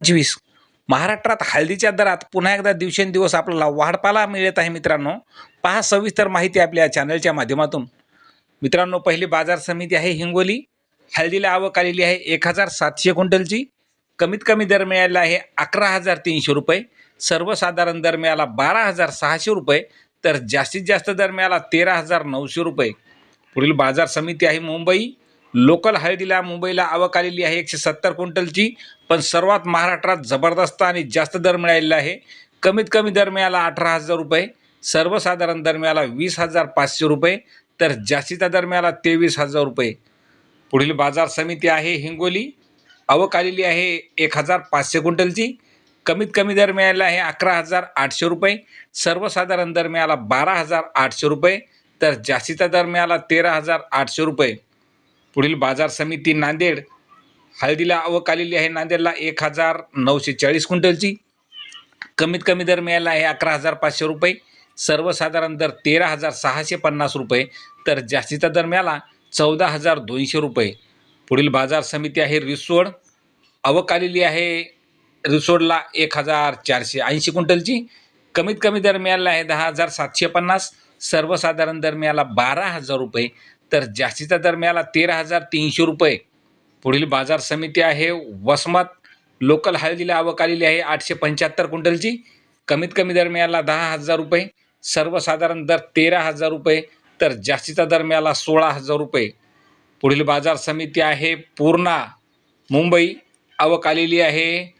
पंचवीस. महाराष्ट्रात हळदीच्या दरात पुन्हा एकदा दिवसेंदिवस आपल्याला वाढ पाहायला मिळत आहे मित्रांनो. पहा सविस्तर माहिती आपल्या चॅनलच्या माध्यमातून. मित्रांनो पहिली बाजार समिती आहे हिंगोली. हळदीला आवक आलेली आहे एक हजार सातशे क्विंटलची. कमीत कमी दर मिळालेला आहे अकरा हजार तीनशे रुपये. सर्वसाधारण दर मिळाला बारा हजार सहाशे रुपये. तर जास्तीत जास्त दर मिळाला तेरा हजार नऊशे रुपये. पुढील बाजार समिती आहे मुंबई. लोकल हळदीला मुंबईला आवक आलेली आहे. एकशे सत्तर क्विंटलची. पण सर्वात महाराष्ट्रात जबरदस्त आणि जास्त दर मिळालेला आहे. कमीत कमी दर मिळाला अठरा हजार रुपये. सर्वसाधारण दर मिळाला वीस हजार पाचशे रुपये. तर जास्तीचा दर मिळाला तेवीस हजार रुपये. पुढील बाजार समिती आहे हिंगोली. आवक आलेली आहे एक हजार पाचशे क्विंटलची. कमीत कमी दर मिळाला आहे अकरा हजार आठशे रुपये. सर्वसाधारण दर मिळाला बारा हजार आठशे रुपये. तर जास्तीचा दर मिळाला तेरा हजार आठशे रुपये. पुढील बाजार समिती नांदेड. हळदीला आवक आलेली आहे नांदेडला एक हजार नऊशे चाळीस क्विंटलची. कमीत कमी दर मिळाला आहे अकरा हजार पाचशे रुपये. सर्वसाधारण दर तेरा हजार सहाशे पन्नास रुपये. तर जास्तीचा दर मिळाला चौदा हजार दोनशे रुपये. पुढील बाजार समिती आहे रिसोड. आवक आलेली आहे रिसोडला एक हजार चारशे ऐंशी क्विंटलची. कमीत कमी दर मिळाला आहे दहा हजार सातशे पन्नास. सर्वसाधारण दर मिळाला बारा हजार रुपये. तर जास्तीचा दर मिळाला तेरा हजार तीनशे रुपये. पुढील बाजार समिती आहे वसमत लोकल हळदीला आवक आलेली आहे आठशे पंच्याहत्तर क्विंटलची. कमीत कमी दर मिळाला दहा हजार रुपये. सर्वसाधारण दर तेरा हजार रुपये तर जास्तीचा दर मिळाला सोळा हजार रुपये. पुढील बाजार समिती आहे पूर्णा मुंबई. आवक आलेली आहे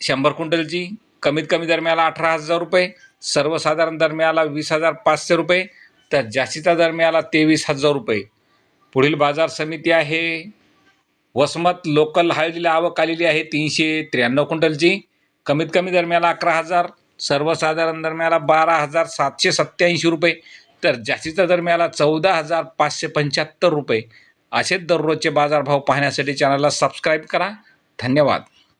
शंभर क्विंटलची. कमीत कमी दर मिळाला अठरा हजार रुपये. सर्वसाधारण दर मिळाला वीस हजार पाचशे रुपये. तर जास्तीचा दर मिळाला तेवीस हजार रुपये. पुढील बाजार समिती आहे. वसमत लोकल हळदीला आवक आलेली आहे तीनशे त्र्याण्णव क्विंटलची. कमीत कमी दर मिळाला अकरा हजार. सर्वसाधारण दर मिळाला बारा हजार सातशे सत्याऐंशी रुपये. तर जास्तीचा दर मिळाला चौदा हजार पाचशे पंच्याहत्तर रुपये. असेच दररोजचे बाजारभाव पाहण्यासाठी चॅनलला सबस्क्राईब करा. धन्यवाद.